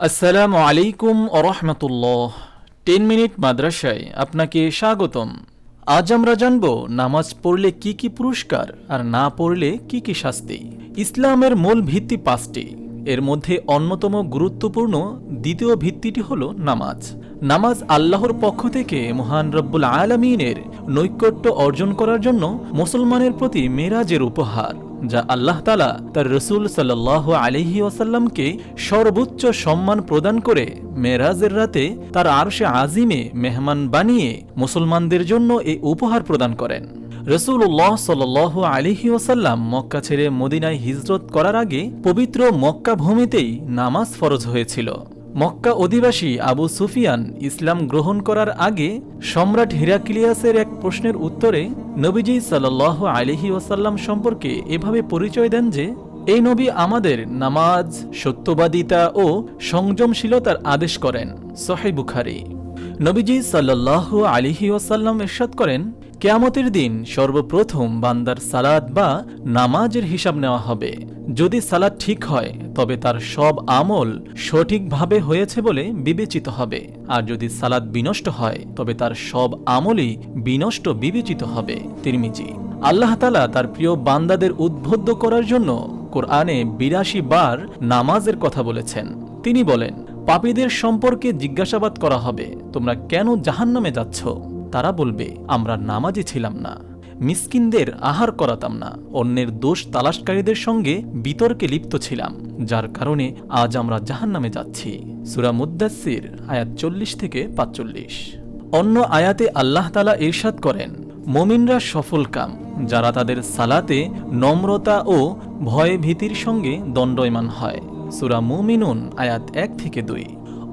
আসসালামু আলাইকুম আরহামতুল্লাহ ten minute মাদ্রাসায় আপনাকে স্বাগতম। আজ আমরা জানব নামাজ পড়লে কি কি পুরস্কার আর না পড়লে কি কি শাস্তি। ইসলামের মূল ভিত্তি পাঁচটি। এর মধ্যে অন্যতম গুরুত্বপূর্ণ দ্বিতীয় ভিত্তিটি হল নামাজ। নামাজ আল্লাহর পক্ষ থেকে মহান রব্বুল আলমিনের নৈকট্য অর্জন করার জন্য মুসলমানের প্রতি মেরাজের উপহার। যা আল্লাহ তালা তার রসুল সাল্লাহ আলহি ওয়াসাল্লামকে সর্বোচ্চ সম্মান প্রদান করে মেরাজের রাতে তার আরশে আজিমে মেহমান বানিয়ে মুসলমানদের জন্য এই উপহার প্রদান করেন। রসুল্লাহ সাল আলিহি ওসাল্লাম মক্কা ছেড়ে মদিনায় হিজরত করার আগে পবিত্র মক্কা ভূমিতেই নামাজ ফরজ হয়েছিল। মক্কা অধিবাসী আবু সুফিয়ান ইসলাম গ্রহণ করার আগে সম্রাট হিরাক্লিয়াসের এক প্রশ্নের উত্তরে নবীজি সাল্লাহ আলিহি ওসাল্লাম সম্পর্কে এভাবে পরিচয় দেন যে, এই নবী আমাদের নামাজ, সত্যবাদিতা ও সংযমশীলতার আদেশ করেন। সহে বুখারি। নবীজি সাল্লাহ আলিহি ওসাল্লাম এরশাদ করেন কেয়ামতের দিন সর্বপ্রথম বান্দার সালাদ বা নামাজের হিসাব নেওয়া হবে। যদি সালাদ ঠিক হয়, তবে তার সব আমল সঠিকভাবে হয়েছে বলে বিবেচিত হবে। আর যদি সালাদ বিনষ্ট হয়, তবে তার সব আমলই বিনষ্ট বিবেচিত হবে। তিরমিজি। আল্লাহ তালা তার প্রিয় বান্দাদের উদ্বুদ্ধ করার জন্য কোরআনে বিরাশি বার নামাজের কথা বলেছেন। তিনি বলেন, পাপীদের সম্পর্কে জিজ্ঞাসাবাদ করা হবে। তোমরা কেন জাহান্নামে যাচ্ছ? তারা বলবে, আমরা নামাজে ছিলাম না। মিসকিনদের আহার করাতাম না। অন্যের দোষ তালাশকারীদের সঙ্গে বিতর্কে লিপ্ত ছিলাম। যার কারণে আজ আমরা জাহান নামে যাচ্ছি। সুরা মুদাসির আয়াত চল্লিশ থেকে পাঁচচল্লিশ। অন্য আয়াতে আল্লাহ তালা ইরশাদ করেন, মোমিনরা সফল কাম, যারা তাদের সালাতে নম্রতা ও ভয় ভীতির সঙ্গে দণ্ডয়মান হয়। সুরা মুমিনুন, আয়াত এক থেকে দুই।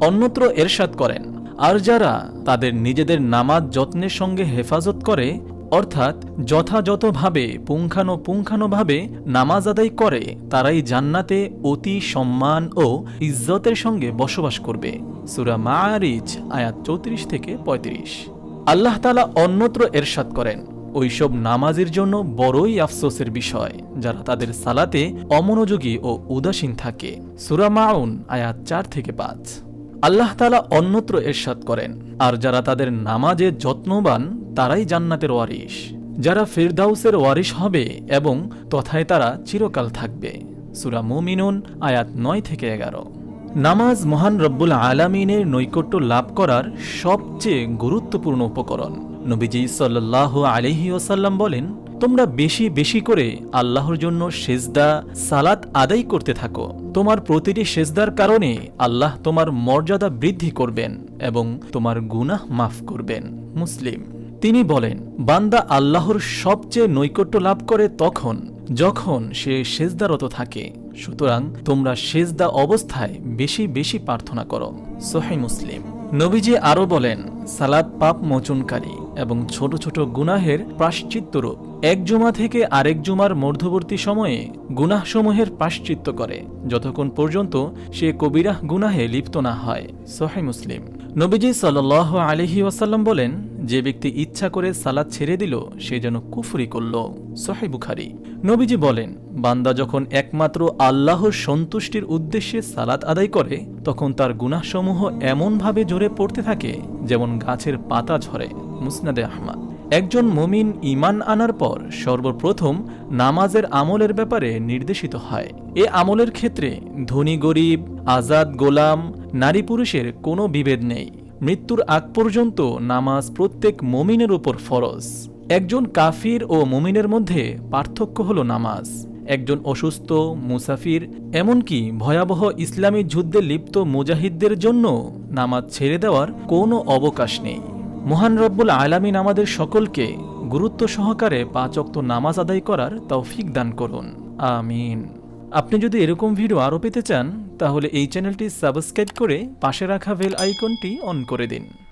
অন্যত্র এরশাদ করেন আর যারা তাদের নিজেদের নামাজ যত্নের সঙ্গে হেফাজত করে, অর্থাৎ যথাযথভাবে পুঙ্খানুপুঙ্খানুভাবে নামাজ আদায় করে, তারাই জান্নাতে অতি সম্মান ও ইজ্জতের সঙ্গে বসবাস করবে। সুরা মারিজ আয়াত চৌত্রিশ থেকে ৩৫ আল্লাহ তালা অন্যত্র এরশাদ করেন, ওইসব নামাজের জন্য বড়ই আফসোসের বিষয়, যারা তাদের সালাতে অমনোযোগী ও উদাসীন থাকে। সুরা মাউন, আয়াত চার থেকে পাঁচ। আল্লাহ তালা অন্যত্র এরশাদ করেন। আর যারা তাদের নামাজে যত্নবান, তারাই জান্নাতের ওয়ারিশ। যারা ফিরদাউসের ওয়ারিশ হবে এবং তথায় তারা চিরকাল থাকবে। সুরা মুমিনুন, আয়াত নয় থেকে এগারো। নামাজ মহান রব্বুল আলামিনের নৈকট্য লাভ করার সবচেয়ে গুরুত্বপূর্ণ উপকরণ। নবীজি সাল্লাহ আলহি ওসাল্লাম বলেন তোমরা বেশি বেশি করে আল্লাহর জন্য সেজদা, সালাত আদায় করতে থাকো। তোমার প্রতিটি সেজদার কারণে আল্লাহ তোমার মর্যাদা বৃদ্ধি করবেন এবং তোমার গুনাহ মাফ করবেন। মুসলিম, তিনি বলেন, বান্দা আল্লাহর সবচেয়ে নৈকট্য লাভ করে তখন যখন সে সেজদারত থাকে। সুতরাং তোমরা সেজদা অবস্থায় বেশি বেশি প্রার্থনা করো। সোহাই মুসলিম। নবীজি আরও বলেন সালাদ পাপ মোচনকারী। এবং ছোট ছোট গুনাহের প্রাশ্চিত্যরূপ এক জুমা থেকে আরেক জুমার মধ্যবর্তী সময়ে গুনাহসমূহের প্রাশ্চিত্য করে, যতক্ষণ পর্যন্ত সে কবিরাহ গুনাহে লিপ্ত না হয় সোহাই মুসলিম। নবীজি সাল আলহি ওয়াসাল্লাম বলেন, যে ব্যক্তি ইচ্ছা করে সালাদ ছেড়ে দিল, সে যেন কুফরি করল। সোহাই বুখারি। নবীজি বলেন, বান্দা যখন একমাত্র আল্লাহর সন্তুষ্টির উদ্দেশ্যে সালাত আদায় করে, তখন তার গুনাহসমূহ এমনভাবে জোরে পড়তে থাকে, যেমন গাছের পাতা ঝরে। মুসনাদে আহমাদ। একজন মুমিন ইমান আনার পর সর্বপ্রথম নামাজের আমলের ব্যাপারে নির্দেশিত হয়। এ আমলের ক্ষেত্রে ধনী গরিব, আজাদ গোলাম, নারী পুরুষের কোনো বিভেদ নেই। মৃত্যুর আগ পর্যন্ত নামাজ প্রত্যেক মমিনের উপর ফরজ। একজন কাফির ও মুমিনের মধ্যে পার্থক্য হল নামাজ। একজন অসুস্থ, মুসাফির, এমনকি ভয়াবহ ইসলামী যুদ্ধে লিপ্ত মুজাহিদদের জন্য নামাজ ছেড়ে দেওয়ার কোনো অবকাশ নেই। মহান রব্বুল আয়লামিন আমাদের সকলকে গুরুত্ব সহকারে পাঁচক্ত নামাজ আদায় করার তৌফিক দান করুন। আমিন। আপনি যদি এরকম ভিডিও আরও পেতে চান, তাহলে এই চ্যানেলটি সাবস্ক্রাইব করে পাশে রাখা বেল আইকনটি অন করে দিন।